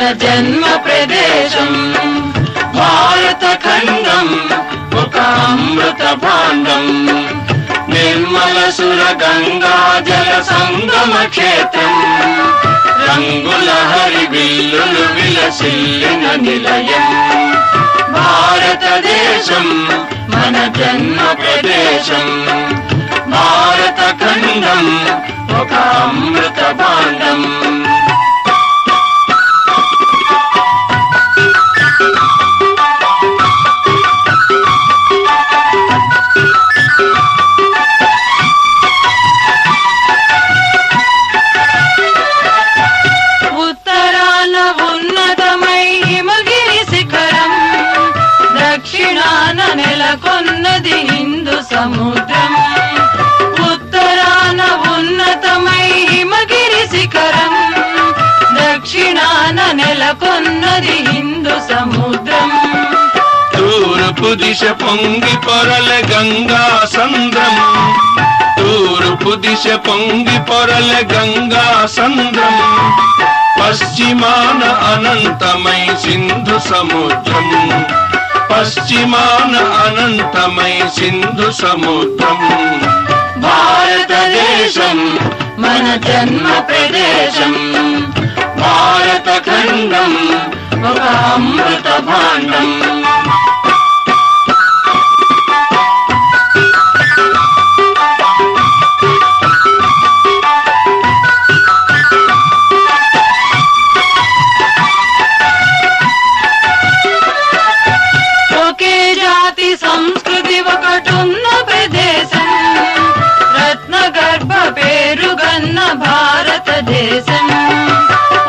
జన్మ ప్రదేశం. భారత ఖండం ఒక అమృత భాండం. నిర్మల సుర గంగా జల సంగమ క్షేత్రం. రంగుల హరివిల్లులు విలసిల్లిన నిలయం. భారతదేశం మన జన్మ ప్రదేశం. భారత ఖండం ఒక అమృత భాండం. దక్షిణాన నెలకొన్నది హిందూ సముద్రం. ఉత్తరాన ఉన్నతమై హిమగిరి శిఖరం. దక్షిణాన నెలకొన్నది హిందూ సముద్రం. తూర్పు దిశ పొంగి పొరల గంగా సంద్రం. తూర్పు దిశ పొంగి పొరల గంగా సంద్రం. పశ్చిమాన అనంతమై సింధు సముద్రం. పశ్చిమాన అనంతమై సింధు సముద్రం. భారతదేశం మన జన్మ ప్రదేశం. భారత ఖండం ఒక అమృత భాండం. దేశం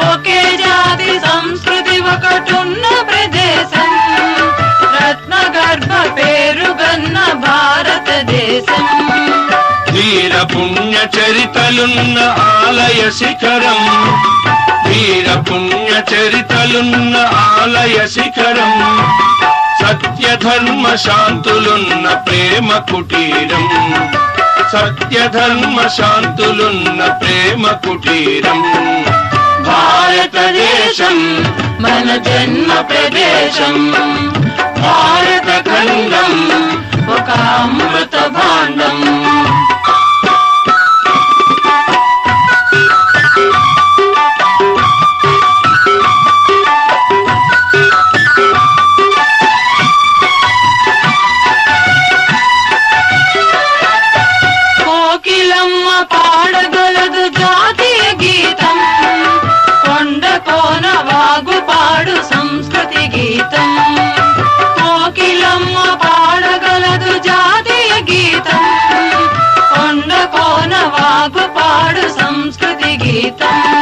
ఒకే జాతి సంస్కృతి ఒకటున్న ప్రదేశం రత్న గర్భ పేరుగన్న భారతదేశం వీర పుణ్య చరితలున్న ఆలయ శిఖరం. వీర పుణ్య చరితలున్న ఆలయ శిఖరం. సత్య ధర్మ శాంతులున్న ప్రేమ కుటీరం. సత్యధర్మ శాంతులున్న ప్రేమ కుటీరం. భారతదేశం మన జన్మ ప్రదేశం. కోకిలమ్మ పాడగలదు జాతీయ గీతం కొండ కోన వాగు పాడు సంస్కృతి గీతం కోకిలమ్మ పాడగలదు జాతీయ గీతం కొండ కోన వాగు పాడు సంస్కృతి గీతం గుండె గుండె